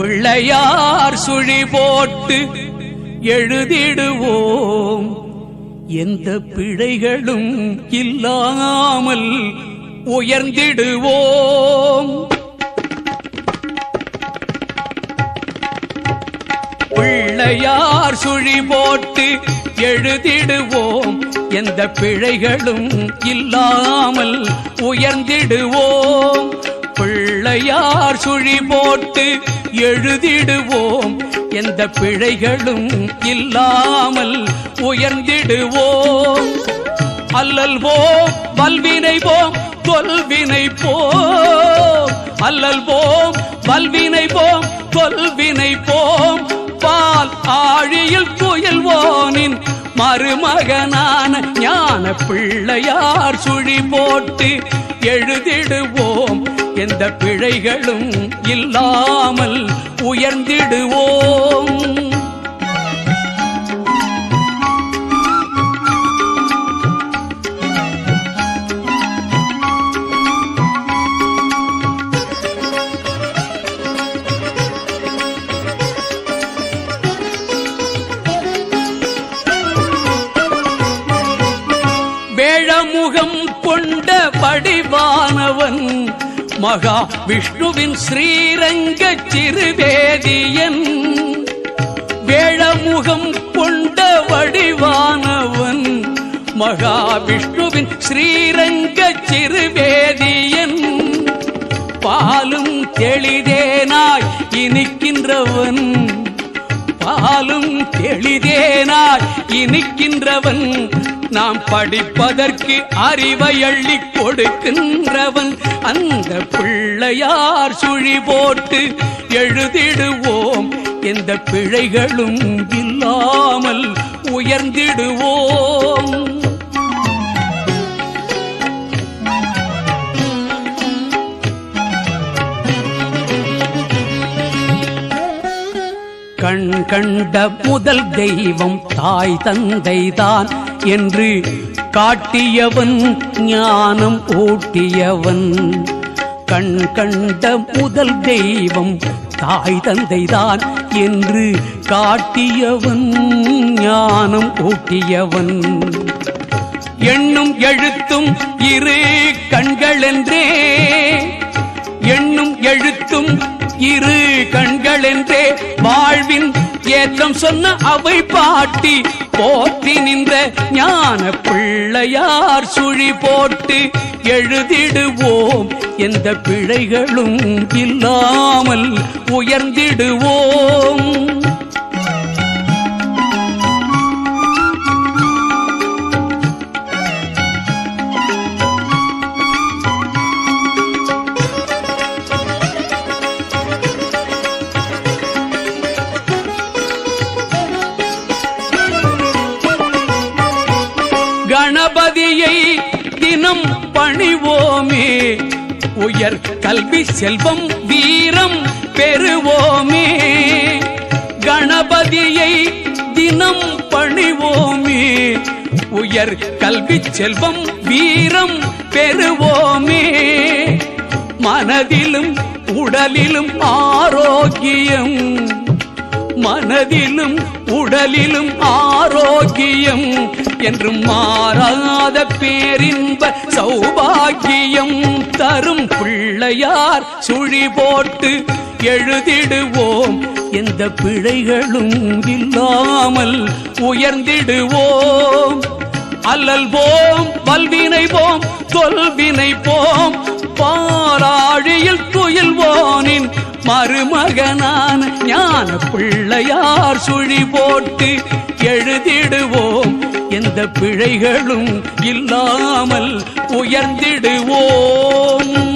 பிள்ளையார் சுழி போட்டு எழுதிடுவோம். எந்த பிழைகளும் இல்லாமல் உயர்ந்திடுவோம். பிள்ளையார் சுழி போட்டு எழுதிடுவோம். எந்த பிழைகளும் இல்லாமல் உயர்ந்திடுவோம். பிள்ளையார் சுழி போட்டு எழுதிடுவோம். எந்த பிழைகளும் இல்லாமல் உயர்ந்திடுவோம். அல்லல்வோம் வல்வினை போம் தொல்வினை போம் அல்லல்வோம் வல்வினை போம் தொல்வினை போம் பால் ஆழியில் புயல்வோனின் மருமகனான ஞான பிள்ளையார் சுழி போட்டு எழுதிடுவோம். எந்த பிழைகளும் இல்லாமல் உயர்ந்திடுவோம். வேழமுகம் கொண்ட படிவானவன் மகா விஷ்ணுவின் ஸ்ரீரங்க சிறுவேதியன். வேளமுகம் கொண்ட வடிவானவன். மகா விஷ்ணுவின் ஸ்ரீரங்க சிறுவேதியன். பாலும் தெளிதேனாய் இனிக்கின்றவன். பாலும் தெளிதேனாய் இனிக்கின்றவன். நாம் படிப்பதற்கு அறிவை அள்ளி கொடுக்கின்றவன். அந்த பிள்ளையார் சுழி போட்டு எழுதிடுவோம். எந்த பிழைகளும் இல்லாமல் உயர்ந்திடுவோம். கண் கண்ட முதல் தெய்வம் தாய் தந்தைதான் என்று காட்டியவன் ஞானம் ஊட்டியவன். கண் கண்ட முதல் தெய்வம் தாய் தந்தைதான் என்று காட்டியவன் ஞானம் ஊட்டியவன். எண்ணும் எழுத்தும் இரு கண்கள் என்றே இரு கண்களென்றே வாழ்வின் ஏற்றம் சொன்ன அவை பாட்டி. போற்றி நின்ற ஞான பிள்ளையார் சுழி போட்டு எழுதிடுவோம். எந்த பிழைகளும் இல்லாமல் உயர்ந்திடுவோம். கணபதியை தினம் பணிவோமே. உயர் கல்வி செல்வம் வீரம் பெறுவோமே. கணபதியை தினம் பணிவோமே. உயர் கல்வி செல்வம் வீரம் பெறுவோமே. மனதிலும் உடலிலும் ஆரோக்கியம் மனதிலும் உடலிலும் ஆரோக்கியம் என்றும் மாறாத பேரின்ப சௌபாகியம் தரும் பிள்ளையார் சுழி போட்டு எழுதிடுவோம். எந்த பிழைகளும் இல்லாமல் உயர்ந்திடுவோம். அல்லல் போம் வல்வினை போம் தொல்வினை போம். பாராழியில் துயில்வோனின் மருமகனான ஞான பிள்ளையார் சுழி போட்டு எழுதிடுவோம். எந்த பிழைகளும் இல்லாமல் உயர்ந்திடுவோம்.